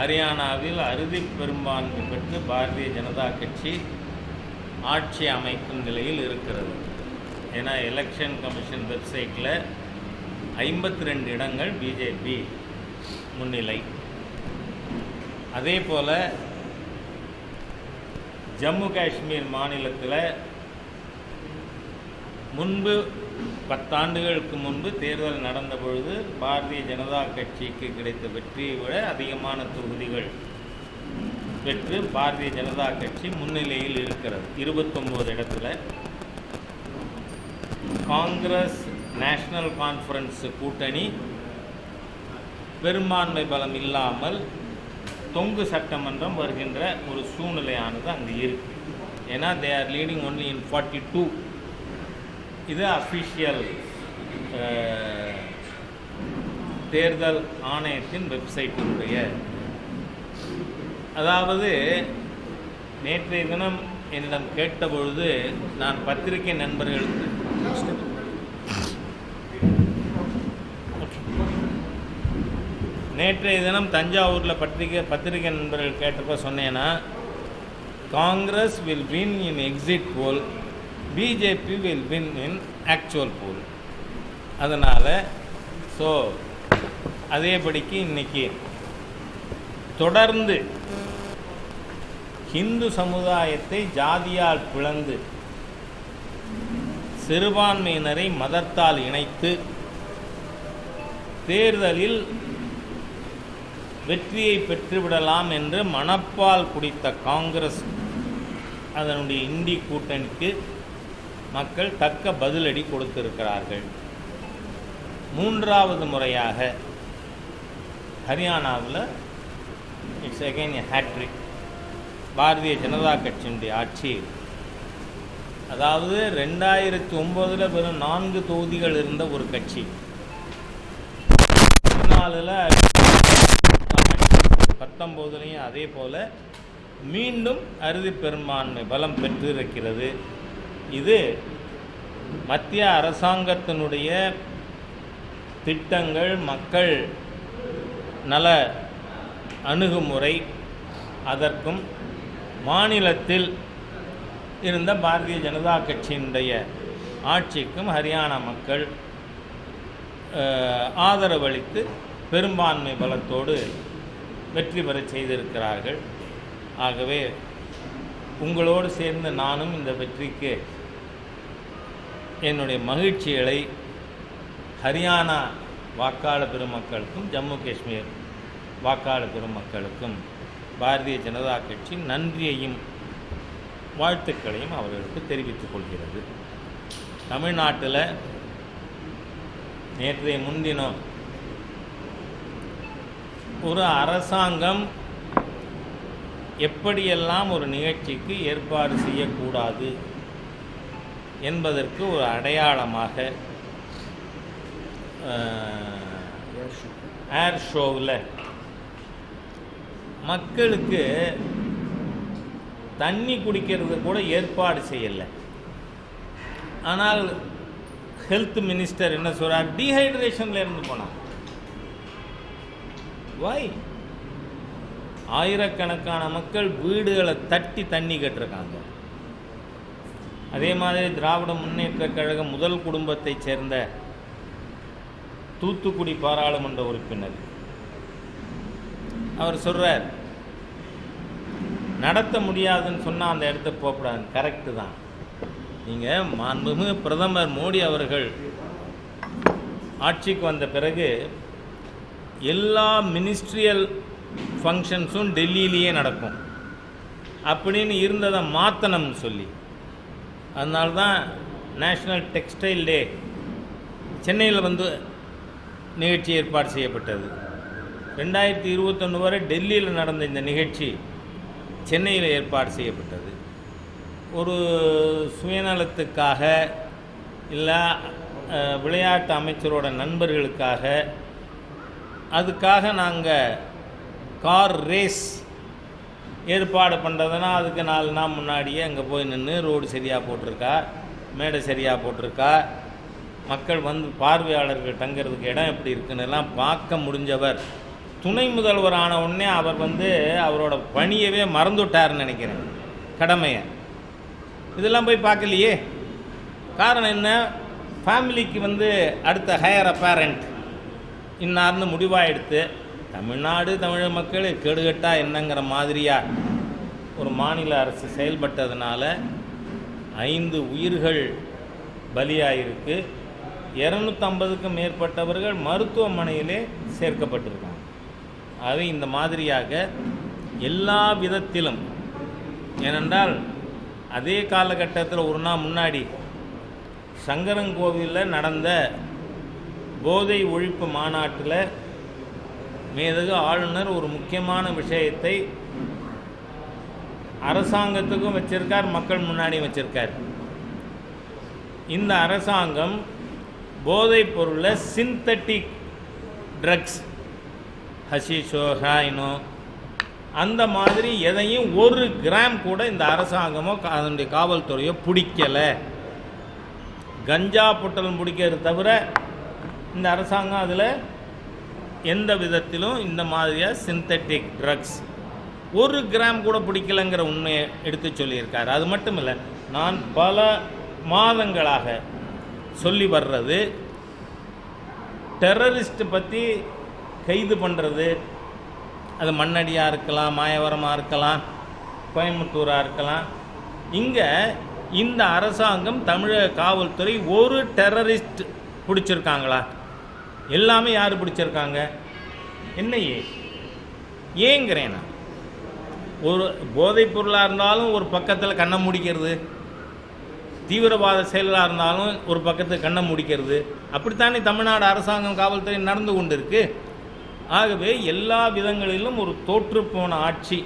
ஹரியானாவில் அறுதி பெரும்பான்மை பெற்று பாரதிய ஜனதா கட்சி ஆட்சி அமைக்கும் நிலையில் இருக்கிறது. ஏன்னா எலெக்ஷன் கமிஷன் வெப்சைட்டில் ஐம்பத்தி ரெண்டு இடங்கள் பிஜேபி முன்னிலை அதே போல் ஜம்மு காஷ்மீர் மாநிலத்தில் முன்பு பத்தாண்டுகளுக்கு முன்பு தேர்தல் நடந்த பொழுது பாரதிய ஜனதா கட்சிக்கு கிடைத்த வெற்றியை விட அதிகமான தொகுதிகள் பெற்று பாரதிய ஜனதா கட்சி முன்னிலையில் இருக்கிறது. இருபத்தொம்போது இடத்துல காங்கிரஸ் நேஷனல் கான்ஃபரன்ஸ் கூட்டணி பெரும்பான்மை பலம் இல்லாமல் தொங்கு சட்டமன்றம் வருகின்ற ஒரு சூழ்நிலையானது அங்கே இருக்கு. ஏன்னா they are leading only in forty two இது அஃபிஷியல் தேர்தல் ஆணையத்தின் வெப்சைட்டினுடைய. அதாவது நேற்றைய தினம் என்னிடம் கேட்டபொழுது நான் பத்திரிகை நண்பர்களுக்கு நேற்றைய தினம் தஞ்சாவூரில் பத்திரிகை பத்திரிகை நண்பர்கள் கேட்டப்ப சொன்னேன்னா Congress will win in exit poll BJP will win in actual poll அதனால் ஸோ அதேபடிக்கு இன்னைக்கு தொடர்ந்து ஹிந்து சமுதாயத்தை ஜாதியால் பிளந்து சிறுபான்மையினரை மதத்தால் இணைத்து தேர்தலில் வெற்றியை பெற்றுவிடலாம் என்று மணப்பால் குடித்த காங்கிரஸ் அதனுடைய இந்தி கூட்டணிக்கு மக்கள் தக்க பதிலடி கொடுத்திருக்கிறார்கள். மூன்றாவது முறையாக ஹரியானாவில் it's again a hattrick Bharatiya Janata கட்சியினுடைய ஆட்சி. அதாவது ரெண்டாயிரத்தி ஒம்போதில் வெறும் நான்கு தொகுதிகள் இருந்த ஒரு கட்சி. பதினாலில் பத்தொம்போதுலேயும் அதே போல் மீண்டும் அறுதி பெரும்பான்மை பலம் பெற்றிருக்கிறது. இது மத்திய அரசாங்கத்தினுடைய திட்டங்கள் மக்கள் நல அணுகுமுறை அதற்கும் மாநிலத்தில் இருந்த பாரதிய ஜனதா கட்சியினுடைய ஆட்சிக்கும் ஹரியானா மக்கள் ஆதரவளித்து பெரும்பான்மை பலத்தோடு வெற்றி பெறச் செய்திருக்கிறார்கள். ஆகவே உங்களோடு சேர்ந்து நானும் இந்த வெற்றிக்கு என்னுடைய மகிழ்ச்சிகளை ஹரியானா வாக்காள பெருமக்களுக்கும் ஜம்மு காஷ்மீர் வாக்காள பெருமக்களுக்கும் பாரதிய ஜனதா கட்சி நன்றியையும் வாழ்த்துக்களையும் அவர்களுக்கு தெரிவித்துக் கொள்கிறது. தமிழ்நாட்டில் நேற்றைய முன்தினம் ஒரு அரசாங்கம் எப்படியெல்லாம் ஒரு நிகழ்ச்சிக்கு ஏற்பாடு செய்யக்கூடாது என்பதற்கு ஒரு அடையாளமாக ஏர் ஷோவில் மக்களுக்கு தண்ணி குடிக்கிறது கூட ஏற்பாடு செய்யலை. ஆனால் ஹெல்த் மினிஸ்டர் என்ன சொல்கிறார் டீஹைட்ரேஷனில் இருந்து போனார் வை ஆயிரக்கணக்கான மக்கள் வீடுகளை தட்டி தண்ணி கட்டிருக்காங்க. அதே மாதிரி திராவிட முன்னேற்ற கழக முதல் குடும்பத்தைச் சேர்ந்த தூத்துக்குடி பாராளுமன்ற உறுப்பினர். அவர் சொல்கிறார் நடத்த முடியாதுன்னு சொன்னால் அந்த இடத்துக்கு போகக்கூடாது. கரெக்டு தான். நீங்கள் மாண்புமிகு பிரதமர் மோடி அவர்கள் ஆட்சிக்கு வந்த பிறகு எல்லா மினிஸ்ட்ரியல் ஃபங்க்ஷன்ஸும் டெல்லியிலேயே நடக்கும். அப்படின்னு இருந்ததை மாற்றணும்னு சொல்லி. அதனால தான் நேஷ்னல் டெக்ஸ்டைல் டே சென்னையில் வந்து நிகழ்ச்சி ஏற்பாடு செய்யப்பட்டது. ரெண்டாயிரத்தி இருபத்தொன்று வரை டெல்லியில் நடந்த இந்த நிகழ்ச்சி சென்னையில் ஏற்பாடு செய்யப்பட்டது. ஒரு சுயநலத்துக்காக இல்லை விளையாட்டு அமைச்சரோட நண்பர்களுக்காக அதுக்காக நாங்கள் கார் ரேஸ் ஏற்பாடு பண்ணுறதுனா அதுக்கு நாலு நாள் முன்னாடியே அங்கே போய் நின்று ரோடு சரியாக போட்டிருக்கா மேடை சரியாக போட்டிருக்கா மக்கள் வந்து பார்வையாளர்கள் தங்கிறதுக்கு இடம் எப்படி இருக்குன்னு எல்லாம் பார்க்க முடிஞ்சவர். துணை முதல்வர் ஆன உடனே அவர் வந்து அவரோட பணியவே மறந்துவிட்டாருன்னு நினைக்கிறேன். கடமையை. இதெல்லாம் போய் பார்க்கலையே. காரணம் என்ன? ஃபேமிலிக்கு வந்து அடுத்த ஹையர் அப்பேரண்ட் இன்னார்னு முடிவாக எடுத்து தமிழ்நாடு தமிழ் மக்கள் கெடுகட்டா என்னங்கிற மாதிரியாக ஒரு மாநில அரசு செயல்பட்டதுனால ஐந்து உயிர்கள் பலியாயிருக்கு. இரநூத்தம்பதுக்கும் மேற்பட்டவர்கள் மருத்துவமனையிலே சேர்க்கப்பட்டிருக்காங்க. அது இந்த மாதிரியாக எல்லா விதத்திலும் ஏனென்றால் அதே காலகட்டத்தில் ஒரு நாள் முன்னாடி சங்கரங்கோவிலில் நடந்த போதை ஒழிப்பு மாநாட்டில் மேதகு ஆளுநர் ஒரு முக்கியமான விஷயத்தை அரசாங்கத்துக்கும் வச்சிருக்கார் மக்கள் முன்னாடியும் வச்சிருக்கார். இந்த அரசாங்கம் போதைப் பொருளை சிந்தட்டிக் ட்ரக்ஸ் ஹஷிஷோ ஹாயினோ அந்த மாதிரி எதையும் ஒரு கிராம் கூட இந்த அரசாங்கமோ அதனுடைய காவல்துறையோ பிடிக்கலை. கஞ்சா புட்டலம் பிடிக்கிறது தவிர இந்த அரசாங்கம் அதில் எந்த விதத்திலும் இந்த மாதிரியாக சிந்தட்டிக் ட்ரக்ஸ் ஒரு கிராம் கூட பிடிக்கலைங்கிற உண்மையை எடுத்து சொல்லியிருக்கார். அது மட்டும் இல்லை நான் பல மாதங்களாக சொல்லி வர்றது டெரரிஸ்ட்டு பற்றி கைது பண்ணுறது அது மண்ணடியாக இருக்கலாம் மாயவரமாக இருக்கலாம் கோயம்புத்தூராக இருக்கலாம். இங்கே இந்த அரசாங்கம் தமிழக காவல்துறை ஒரு டெரரிஸ்ட் பிடிச்சிருக்காங்களா? எல்லாமே யார் பிடிச்சிருக்காங்க? என்னையே. ஏ ஏங்கிறேன் நான். ஒரு போதைப் பொருளாக இருந்தாலும் ஒரு பக்கத்தில் கண்ணை முடிக்கிறது. தீவிரவாத செயலாக இருந்தாலும் ஒரு பக்கத்தில் கண்ணை முடிக்கிறது. அப்படித்தானே தமிழ்நாடு அரசாங்கம் காவல்துறை நடந்து கொண்டு இருக்கு ஆகவே எல்லா விதங்களிலும் ஒரு தோற்றுப்போன ஆட்சி.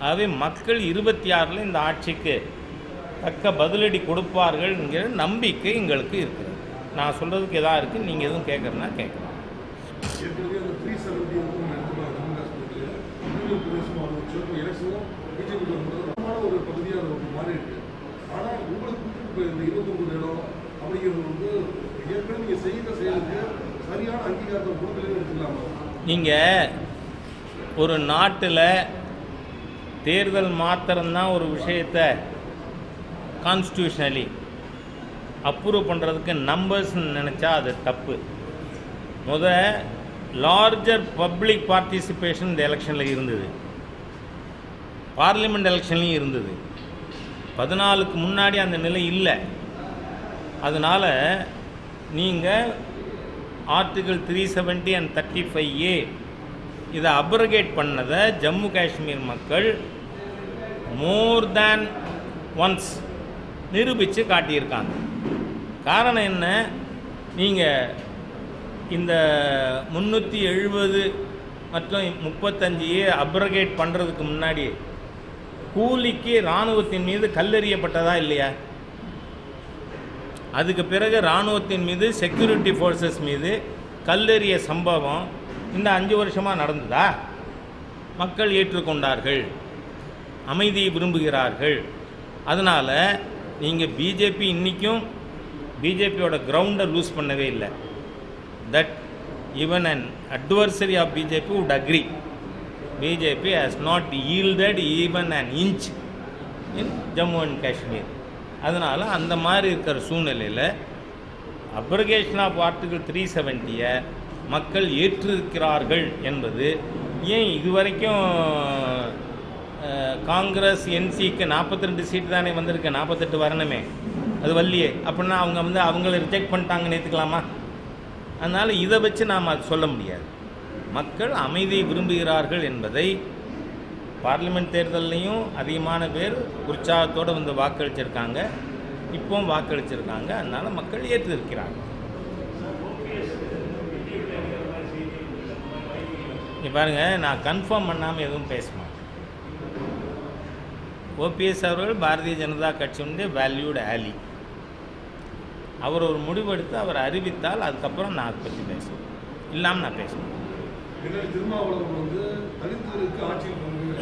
ஆகவே மக்கள் இருபத்தி ஆறில் இந்த ஆட்சிக்கு தக்க பதிலடி கொடுப்பார்கள் என்கிற நம்பிக்கை எங்களுக்கு இருக்குது நான் சொல்கிறதுக்கு எதா இருக்குது நீங்கள் எதுவும் கேட்குறேன்னா கேட்கலாம் நீங்கள் ஒரு நாட்டில் தேர்தல் மாத்திரம்தான் ஒரு விஷயத்தை கான்ஸ்டியூஷனலி அப்ரூவ் பண்ணுறதுக்கு நம்பர்ஸ்னு நினச்சா அது தப்பு. முத லார்ஜர் பப்ளிக் பார்ட்டிசிபேஷன் இந்த எலெக்ஷனில் இருந்தது. பார்லிமெண்ட் எலெக்ஷன்லையும் இருந்தது. பதினாலுக்கு முன்னாடி அந்த நிலை இல்லை. அதனால் நீங்கள் article three seventy and thirty five A இதை அப்ரகேட் பண்ணதை ஜம்மு காஷ்மீர் மக்கள் மோர் தேன் ஒன்ஸ் நிரூபித்து காட்டியிருக்காங்க. காரணம் என்ன? நீங்கள் இந்த முந்நூற்றி எழுபது மற்றும் முப்பத்தஞ்சு ஏ அப்ரகேட் பண்ணுறதுக்கு முன்னாடி கூலிக்கு இராணுவத்தின் மீது கல்லெறியப்பட்டதா இல்லையா? அதுக்கு பிறகு இராணுவத்தின் மீது செக்யூரிட்டி ஃபோர்ஸஸ் மீது கல்லெறிய சம்பவம் இந்த அஞ்சு வருஷமாக நடந்ததா? மக்கள் ஏற்றுக்கொண்டார்கள். அமைதியை விரும்புகிறார்கள். அதனால் நீங்கள் பிஜேபி இன்றைக்கும் பிஜேபியோட கிரவுண்டை லூஸ் பண்ணவே இல்லை. That even an adversary of BJP would agree BJP has not yielded even an inch in Jammu and Kashmir அதனால் அந்த மாதிரி இருக்கிற சூழ்நிலையில் அப்ரகேஷன் ஆஃப் ஆர்டிகிள் த்ரீ செவன்ட்டியை மக்கள் ஏற்றிருக்கிறார்கள் என்பது ஏன் இதுவரைக்கும் காங்கிரஸ் என்சிக்கு நாற்பத்தி ரெண்டு சீட்டு தானே வந்திருக்கு நாற்பத்தெட்டு வரணுமே? அது வள்ளியே. அப்படின்னா அவங்க வந்து அவங்கள ரிஜெக்ட் பண்ணிட்டாங்கன்னு ஏற்றுக்கலாமா அதனால் இதை வச்சு நாம் அது சொல்ல முடியாது. மக்கள் அமைதியை விரும்புகிறார்கள் என்பதை பார்லிமெண்ட் தேர்தல்லையும் அதிகமான பேர் உற்சாகத்தோடு வந்து வாக்களிச்சிருக்காங்க. இப்போவும் வாக்களிச்சிருக்காங்க. அதனால் மக்கள் ஏற்றிருக்கிறாங்க. நீ பாருங்க நான் கன்ஃபார்ம் பண்ணாமல் எதுவும் பேச மாட்டேன். ஓபிஎஸ் அவர்கள் பாரதிய ஜனதா கட்சியினுடைய வேல்யூடு ஆலி அவர் ஒரு முடிவெடுத்து அவர் அறிவித்தால் அதுக்கப்புறம் நான் அதை பற்றி பேசுவேன். இல்லாமல் நான் பேசுவேன்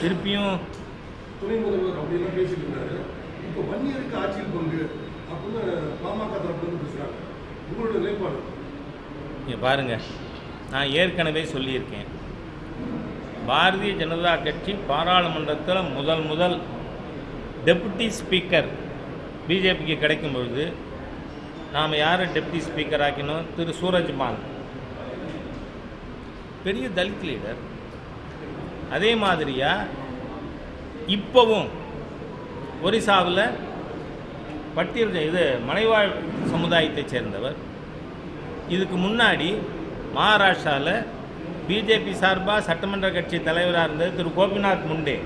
திருப்பியும் துணை முதல்வர் அப்படிலாம் பேசிட்டு இருந்தாரு. இப்போ வன்னியருக்கு ஆட்சியில் பங்கு அப்படின்னு பாமக தரப்புல இருந்து பேசுறாங்க. உங்களோட நிலைப்பாடு? இங்கே பாருங்க நான் ஏற்கனவே சொல்லியிருக்கேன். பாரதிய ஜனதா கட்சி பாராளுமன்றத்தில் முதல் முதல் டெபுட்டி ஸ்பீக்கர் பிஜேபிக்கு கிடைக்கும் பொழுது நாம் யாரை டெப்டி ஸ்பீக்கர் ஆக்கினோம் திரு சூரஜ்மான் பெரிய தலித் லீடர் அதே மாதிரியா இப்போவும் ஒரிசாவில் பட்டியல் இது மலைவாழ் சமுதாயத்தைச் சேர்ந்தவர். இதுக்கு முன்னாடி மகாராஷ்டிராவில் பிஜேபி சார்பாக சட்டமன்ற கட்சி தலைவராக இருந்தது திரு Gopinath Munde.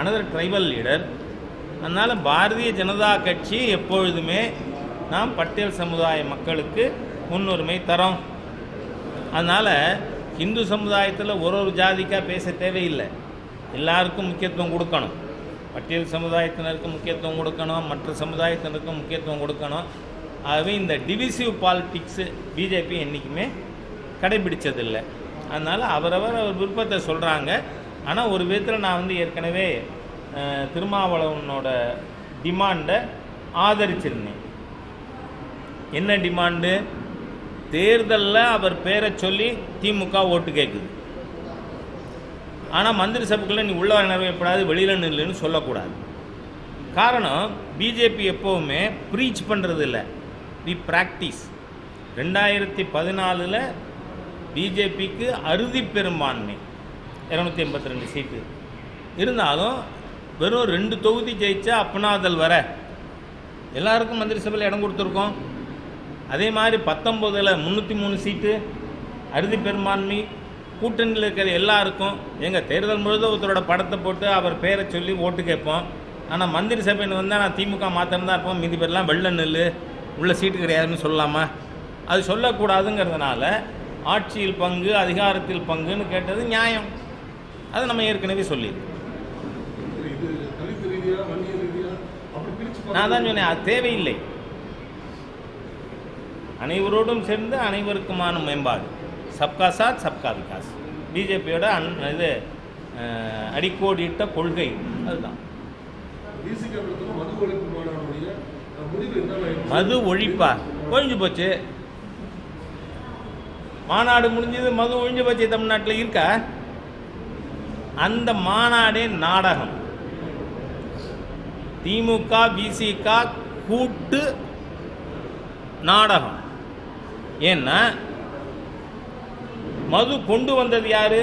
Another tribal leader அதனால் பாரதிய ஜனதா கட்சி எப்பொழுதுமே நாம் பட்டியல் சமுதாய மக்களுக்கு முன்னுரிமை தரோம். அதனால் இந்து சமுதாயத்தில் ஒரு ஒரு ஜாதிக்காக பேச தேவையில்லை. எல்லாருக்கும் முக்கியத்துவம் கொடுக்கணும். பட்டியல் சமுதாயத்தினருக்கு முக்கியத்துவம் கொடுக்கணும் மற்ற சமுதாயத்தினருக்கும் முக்கியத்துவம் கொடுக்கணும். ஆகவே இந்த டிவிசிவ் பாலிட்டிக்ஸு பிஜேபி என்றைக்குமே கடைபிடிச்சதில்லை. அதனால் அவரவர் அவர் விருப்பத்தை சொல்கிறாங்க ஆனால் ஒரு விதத்தில் நான் வந்து ஏற்கனவே திருமாவளவனோட டிமாண்டை ஆதரிச்சிருந்தேன். என்ன டிமாண்டு? தேர்தலில் அவர் பேரை சொல்லி திமுக ஓட்டு கேட்குது ஆனால் மந்திரி சபைக்குள்ளே நீ உள்ள நிறைவேற்படாது வெளியில் நில்லுன்னு சொல்லக்கூடாது. காரணம் பிஜேபி எப்போவுமே ப்ரீச் பண்ணுறது இல்லை வி ப்ராக்டிஸ் ரெண்டாயிரத்தி பதினாலில் பிஜேபிக்கு அறுதி பெரும்பான்மை. இரநூத்தி எண்பத்தி ரெண்டு சீட்டு. இருந்தாலும் வெறும் ரெண்டு தொகுதி ஜெயிச்சா அப்பனாதல் வர. எல்லாருக்கும் மந்திரி சபையில் இடம் கொடுத்துருக்கோம். அதே மாதிரி பத்தொம்போதில் முந்நூற்றி மூணு சீட்டு அறுதி பெரும்பான்மை கூட்டணியில் இருக்கிற எல்லாருக்கும் எங்கள் தேர்தல் முழுதும் ஒருத்தரோட படத்தை போட்டு அவர் பேரை சொல்லி ஓட்டு கேட்போம். ஆனால் மந்திரி சபைன்னு வந்தால் நான் திமுக மாத்திரம் தான் இருப்போம். மீதி பேர்லாம் வெள்ள நெல் உள்ள சீட்டு கிடையாதுன்னு சொல்லலாமா அது சொல்லக்கூடாதுங்கிறதுனால ஆட்சியில் பங்கு அதிகாரத்தில் பங்குன்னு கேட்டது நியாயம். அது நம்ம ஏற்கனவே பிரிச்சு நான் தான் சொன்னேன் அது தேவையில்லை. அனைவரோடும் சேர்ந்து அனைவருக்குமான மேம்பாடு. சப்கா சாத் சப்கா விகாஸ். பிஜேபியோட அன் இது அடிக்கோடிட்ட கொள்கை. அதுதான். மது ஒழிப்பா? ஒழிஞ்சு போச்சு. மாநாடு முடிஞ்சது மது ஒழிஞ்சு போச்சு தமிழ்நாட்டில் இருக்கா? அந்த மாநாடே நாடகம். திமுக பிசிக கூட்டு நாடகம். ஏன்னா மது கொண்டு வந்தது யாரு?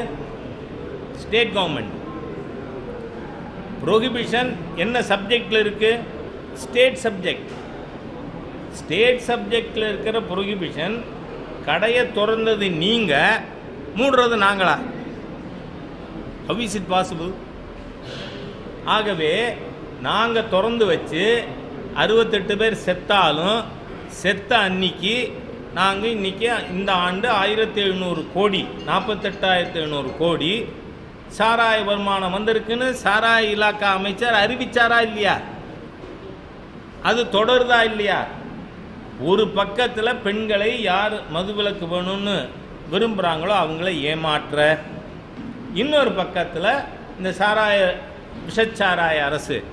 ஸ்டேட் கவர்மெண்ட் ப்ரோஹிபிஷன் என்ன சப்ஜெக்டில் இருக்கு? ஸ்டேட் சப்ஜெக்ட் ஸ்டேட் சப்ஜெக்டில் இருக்கிற ப்ரொஹிபிஷன் கடையை திறந்தது நீங்கள் மூடுறது நாங்களா? ஹவ் இஸ் இட் பாசிபிள் ஆகவே நாங்கள் திறந்து வச்சு அறுபத்தெட்டு பேர் செத்தாலும் செத்த அன்னைக்கு நாங்கள் இன்றைக்கி இந்த ஆண்டு ஆயிரத்தி எழுநூறு கோடி நாற்பத்தெட்டாயிரத்தி எழுநூறு கோடி சாராய வருமானம் வந்திருக்குன்னு சாராய இலாக்கா அமைச்சர் அறிவிச்சாரா இல்லையா? அது தொடருதா இல்லையா? ஒரு பக்கத்தில் பெண்களை யார் மதுவிலக்கு வேணும்னு விரும்புகிறாங்களோ அவங்கள ஏமாற்ற. இன்னொரு பக்கத்தில் இந்த சாராய விஷச்சாராய அரசு.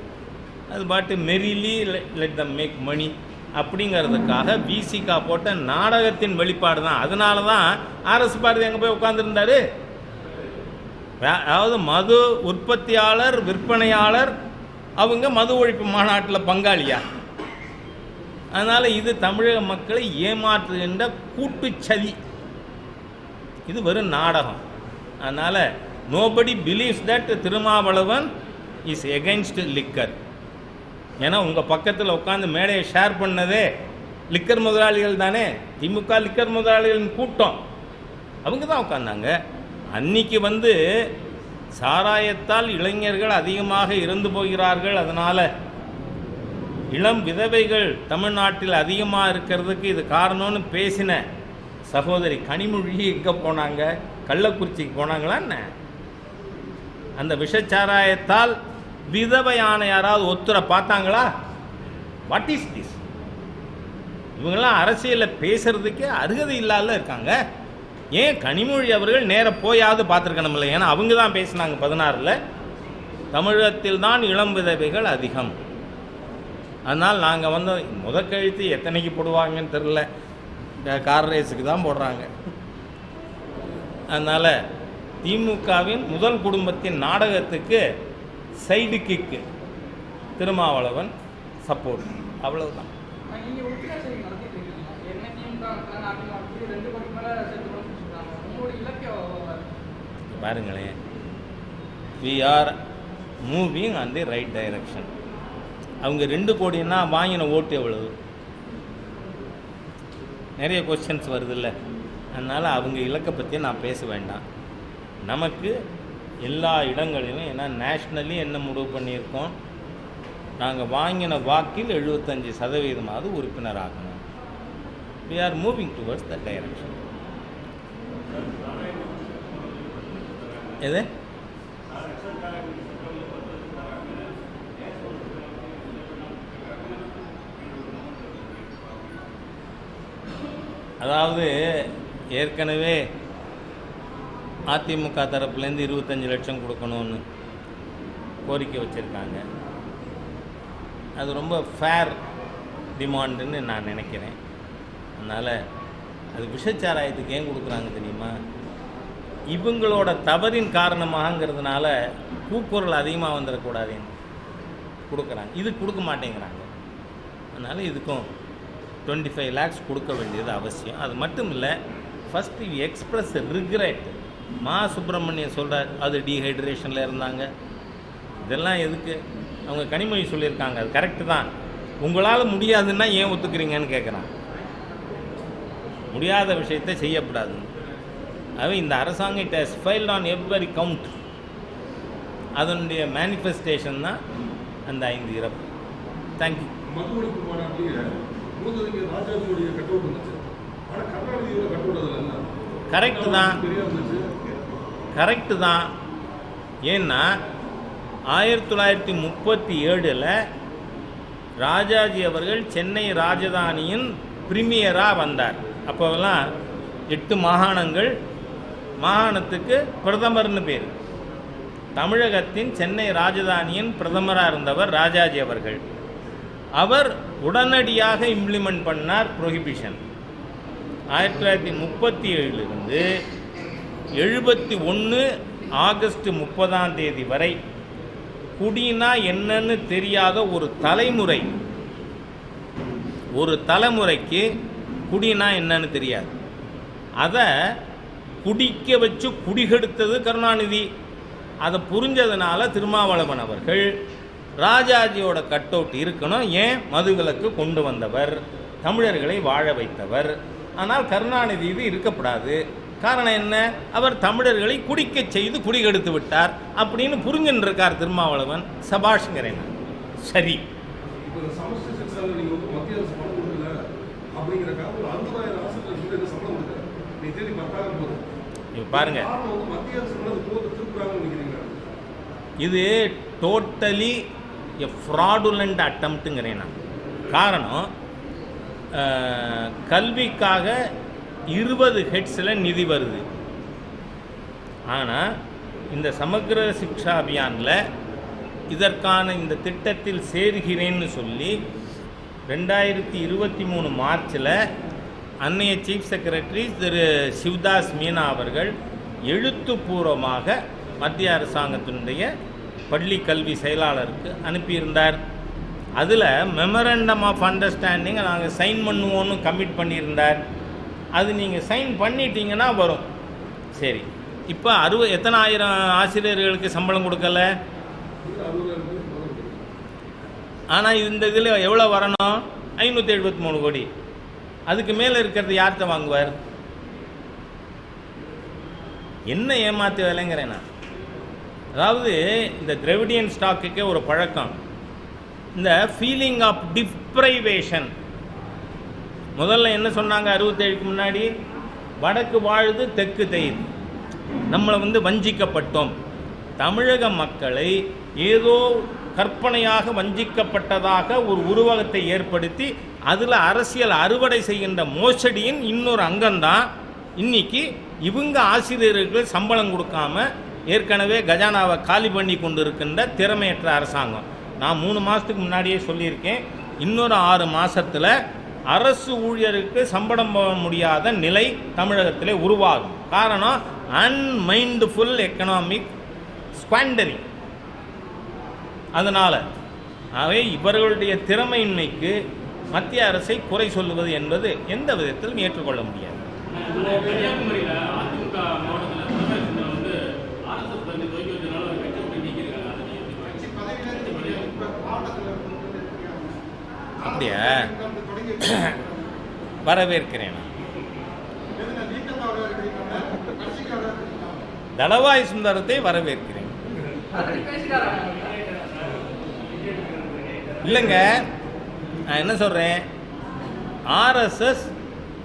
அது பாட்டு merrily let them make money அப்படிங்கிறதுக்காக பிசிகா போட்ட நாடகத்தின் வெளிப்பாடு தான். அதனால தான் ஆர்எஸ் பாரதி அங்கே போய் உட்காந்துருந்தாரு அதாவது மது உற்பத்தியாளர் விற்பனையாளர் அவங்க மது ஒழிப்பு மாநாட்டில் பங்காளியா? அதனால் இது தமிழக மக்களை ஏமாற்றுகின்ற கூட்டுச்சதி. இது வெறும் நாடகம். அதனால் nobody believes that Thirumavalavan is against liquor ஏன்னா உங்கள் பக்கத்தில் உட்காந்து மேடையை ஷேர் பண்ணதே லிக்கர் முதலாளிகள் தானே? திமுக லிக்கர் முதலாளிகளின் கூட்டம். அவங்க தான் உட்காந்தாங்க அன்னைக்கு வந்து சாராயத்தால் இளைஞர்கள் அதிகமாக இறந்து போகிறார்கள். அதனால் இளம் விதவைகள் தமிழ்நாட்டில் அதிகமாக இருக்கிறதுக்கு இது காரணம்னு பேசின சகோதரி கனிமொழி எங்கே போனாங்க? கள்ளக்குறிச்சிக்கு போனாங்களா என்ன? அந்த விஷச்சாராயத்தால் விதவையான யாராவது ஒத்துரை பார்த்தாங்களா? வாட் இஸ் திஸ் இவங்கெல்லாம் அரசியலில் பேசுறதுக்கே அருகதை இல்லாத இருக்காங்க. ஏன் கனிமொழி அவர்கள் நேர போயாவது பார்த்துருக்கணும்ல ஏன்னா அவங்க தான் பேசினாங்க பதினாறில். தமிழகத்தில் தான் இளம் விதவைகள் அதிகம். அதனால் நாங்கள் வந்து முதல் கழுத்து எத்தனைக்கு போடுவாங்கன்னு தெரில இந்த கார் ரேஸுக்கு தான் போடுறாங்க. அதனால் திமுகவின் முதல் குடும்பத்தின் நாடகத்துக்கு சைடு கிக்கு திருமாவளவன் சப்போர்ட் அவ்வளவுதான். பாருங்களேன். We are moving on the right direction அவங்க ரெண்டு கோடின்னா வாங்கின ஓட்டு எவ்வளவு? நிறைய கொஸ்டின்ஸ் வருதுல்ல. அதனால் அவங்க இலக்கை பற்றி நான் பேச வேண்டாம். நமக்கு எல்லா இடங்களிலும் ஏன்னா நேஷ்னலி என்ன முடிவு பண்ணியிருக்கோம்? நாங்கள் வாங்கின வாக்கில் எழுபத்தஞ்சி சதவீதமாவது உறுப்பினர் ஆகணும் we are moving towards the direction எது? அதாவது ஏற்கனவே அதிமுக தரப்புலேருந்து இருபத்தஞ்சி லட்சம் கொடுக்கணும்னு கோரிக்கை வச்சுருக்காங்க. அது ரொம்ப ஃபேர் டிமாண்டுன்னு நான் நினைக்கிறேன். அதனால் அது விஷச்சாராயத்துக்கு ஏன் கொடுக்குறாங்க தெரியுமா? இவங்களோட தவறின் காரணமாகங்கிறதுனால கூக்குரல் அதிகமாக வந்துடக்கூடாதுன்னு கொடுக்குறாங்க. இது கொடுக்க மாட்டேங்கிறாங்க. அதனால் இதுக்கும் டுவெண்ட்டி ஃபைவ் லேக்ஸ் கொடுக்க வேண்டியது அவசியம். அது மட்டும் இல்லை ஃபஸ்ட்டு எக்ஸ்ப்ரெஸ் ரிக்ரெட் மா சுப்பிரமணியம் சொல்கிறார் அது டீஹைட்ரேஷனில் இருந்தாங்க. இதெல்லாம் எதுக்கு? அவங்க கனிமொழி சொல்லியிருக்காங்க அது கரெக்டு தான். உங்களால் முடியாதுன்னா ஏன் ஒத்துக்கிறீங்கன்னு கேட்குறான் முடியாத விஷயத்தை செய்யக்கூடாது அது இந்த அரசாங்கம் it has failed on every count அதனுடைய மேனிஃபெஸ்டேஷன் தான் அந்த ஐந்து இறப்பு. தேங்க்யூ கரெக்டு தான். கரெக்டு தான். ஏன்னா ஆயிரத்தி தொள்ளாயிரத்தி முப்பத்தி ஏழில் ராஜாஜி அவர்கள் சென்னை ராஜதானியின் பிரிமியராக வந்தார். அப்போதெல்லாம் எட்டு மாகாணங்கள் மாகாணத்துக்கு பிரதமர்னு பேர். தமிழகத்தின் சென்னை ராஜதானியின் பிரதமராக இருந்தவர் ராஜாஜி அவர்கள். அவர் உடனடியாக இம்ப்ளிமெண்ட் பண்ணார் ப்ரொஹிபிஷன் ஆயிரத்தி தொள்ளாயிரத்தி முப்பத்தி ஏழிலிருந்து எழுபத்தி ஒன்று ஆகஸ்ட் முப்பதாம் தேதி வரை குடினா என்னன்னு தெரியாத ஒரு தலைமுறை. ஒரு தலைமுறைக்கு குடினா என்னன்னு தெரியாது. அதை குடிக்க வச்சு குடிகெடுத்தது கருணாநிதி. அதை புரிஞ்சதுனால திருமாவளவன் அவர்கள் ராஜாஜியோட கட் அவுட் இருக்கணும் ஏன்? மதுவிலக்கு கொண்டு வந்தவர் தமிழர்களை வாழ வைத்தவர். ஆனால் கருணாநிதி இது இருக்கக்கூடாது காரணம் என்ன? அவர் தமிழர்களை குடிக்கச் செய்து குடிகெடுத்து விட்டார் அப்படின்னு புரிஞ்சுன்னு இருக்கார் திருமாவளவன் சபாஷ்ங்கிறேன் நான். சரி பாருங்க. இது டோட்டலி எ ஃப்ராடுலண்ட் அட்டம்ப்ட்டுங்கிறேன் நான். காரணம் கல்விக்காக இருபது ஹெட்ஸில் நிதி வருது. ஆனால் இந்த சமக்கிர சிக்ஷா அபியானில் இதற்கான இந்த திட்டத்தில் சேர்கிறேன்னு சொல்லி ரெண்டாயிரத்தி இருபத்தி மூணு மார்ச்சில் அன்னைய சீஃப் செக்ரட்டரி திரு சிவதாஸ் மீனா அவர்கள் எழுத்துப்பூர்வமாக மத்திய அரசாங்கத்தினுடைய பள்ளி கல்வி செயலாளருக்கு அனுப்பியிருந்தார். அதில் மெமரண்டம் ஆஃப் அண்டர்ஸ்டாண்டிங்கை நாங்கள் சைன் பண்ணுவோன்னு கமிட் பண்ணியிருந்தார். அது நீங்கள் சைன் பண்ணிட்டீங்கன்னா வரும். சரி. இப்போ அறுவ எத்தனை ஆயிரம் ஆசிரியர்களுக்கு சம்பளம் கொடுக்கல? ஆனால் இந்த இதில் எவ்வளோ வரணும்? ஐநூற்றி எழுபத்தி மூணு கோடி. அதுக்கு மேலே இருக்கிறது யார்கிட்ட வாங்குவார்? என்ன ஏமாத்து வேலைங்கிறேன் நான். அதாவது இந்த திரவிடியன் ஸ்டாக்குக்கே ஒரு பழக்கம். இந்த ஃபீலிங் ஆஃப் டிப்ரைவேஷன் முதல்ல என்ன சொன்னாங்க அறுபத்தேழுக்கு முன்னாடி? வடக்கு வாழுது தெற்கு தெய்து நம்மளை வந்து வஞ்சிக்கப்பட்டோம். தமிழக மக்களை ஏதோ கற்பனையாக வஞ்சிக்கப்பட்டதாக ஒரு உருவகத்தை ஏற்படுத்தி அதில் அரசியல் அறுவடை செய்கின்ற மோசடியின் இன்னொரு அங்கம்தான். இன்னைக்கு இவங்க ஆசிரியர்களுக்கு சம்பளம் கொடுக்காம ஏற்கனவே கஜானாவை காலி பண்ணி கொண்டு இருக்கின்ற திறமையற்ற அரசாங்கம். நான் மூணு மாதத்துக்கு முன்னாடியே சொல்லியிருக்கேன். இன்னொரு ஆறு மாதத்தில் அரசு ஊழியருக்கு சம்பளம் போட முடியாத நிலை தமிழகத்திலே உருவாகும். காரணம் அன்மைண்ட்ஃபுல் எக்கனாமிக் ஸ்குவாண்டரி அதனால் ஆகவே இவர்களுடைய திறமையின்மைக்கு மத்திய அரசை குறை சொல்லுவது என்பது எந்த விதத்திலும் ஏற்றுக்கொள்ள முடியாது. அப்படியா? வரவேற்கிறேன். தளவாய் சுந்தரத்தை வரவேற்கிறேன். இல்லைங்க நான் என்ன சொல்கிறேன் ஆர்எஸ்எஸ்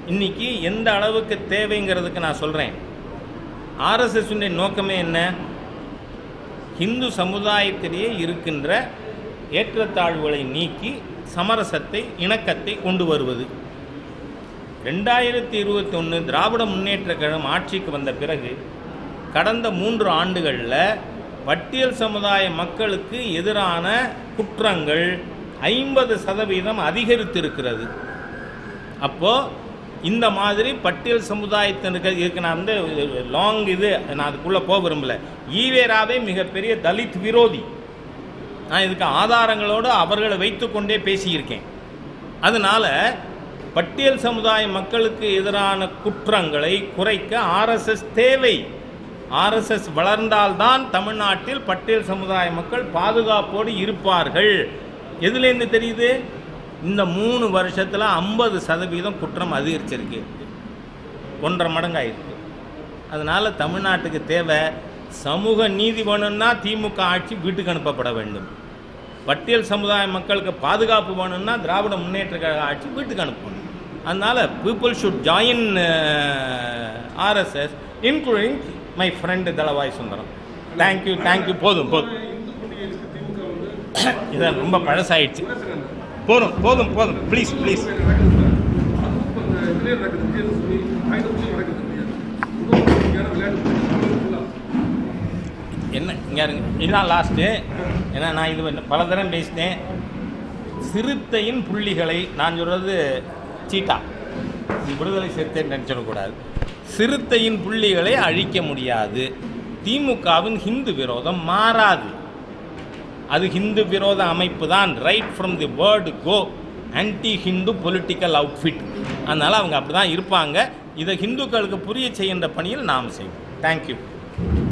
இன்னைக்கு எந்த அளவுக்கு தேவைங்கிறதுக்கு நான் சொல்கிறேன் ஆர்எஸ்எஸ் நோக்கமே என்ன? இந்து சமுதாயத்திலேயே இருக்கின்ற ஏற்றத்தாழ்வுகளை நீக்கி சமரசத்தை இணக்கத்தை கொண்டு வருவது. ரெண்டாயிரத்தி இருபத்தி ஒன்று திராவிட முன்னேற்ற கழகம் ஆட்சிக்கு வந்த பிறகு கடந்த மூன்று ஆண்டுகளில் பட்டியல் சமுதாய மக்களுக்கு எதிரான குற்றங்கள் ஐம்பது சதவீதம் அதிகரித்திருக்கிறது. அப்போது இந்த மாதிரி பட்டியல் சமுதாயத்தினருக்கு இருக்கு நான் வந்து லாங் இது நான் அதுக்குள்ளே போக விரும்பல. ஈவேராவே மிகப்பெரிய தலித் விரோதி. நான் இதுக்கு ஆதாரங்களோடு அவர்களை வைத்துக்கொண்டே பேசியிருக்கேன். அதனால் பட்டியல் சமுதாய மக்களுக்கு எதிரான குற்றங்களை குறைக்க ஆர்எஸ்எஸ் தேவை. ஆர்எஸ்எஸ் வளர்ந்தால்தான் தமிழ்நாட்டில் பட்டியல் சமுதாய மக்கள் பாதுகாப்போடு இருப்பார்கள். எதுலேருந்து தெரியுது? இந்த மூணு வருஷத்தில் ஐம்பது சதவீதம் குற்றம் அதிகரிச்சிருக்கு. ஒன்றரை மடங்காயிருக்கு. அதனால் தமிழ்நாட்டுக்கு தேவை சமூக நீதி வேணும்னா திமுக ஆட்சி வீட்டுக்கு அனுப்பப்பட வேண்டும். பட்டியல் சமுதாய மக்களுக்கு பாதுகாப்பு வேணும்னா திராவிட முன்னேற்ற கழக ஆட்சி வீட்டுக்கு அனுப்பணும். அதனால் people should join RSS including my friend Thalavai Sundaram. Thank you thank you போதும் போதும். இதான் ரொம்ப பழசாயிடுச்சு. போதும் போதும் போதும். ப்ளீஸ் ப்ளீஸ் என்ன இங்கே இருங்க. இதுதான் லாஸ்ட்டு ஏன்னா நான் இது பல தரம் பேசினேன். சிறுத்தையின் புள்ளிகளை நான் சொல்கிறது சீட்டா. இது விடுதலை சிறுத்தை நினச்சிடக்கூடாது சிறுத்தையின் புள்ளிகளை அழிக்க முடியாது. திமுகவின் ஹிந்து விரோதம் மாறாது. அது ஹிந்து விரோத அமைப்பு தான் right from the word go anti Hindu political outfit அதனால் அவங்க அப்படி தான் இருப்பாங்க. இதை ஹிந்துக்களுக்கு புரிய செய்கின்ற பணியில் நாம் செய்வோம். தேங்க்யூ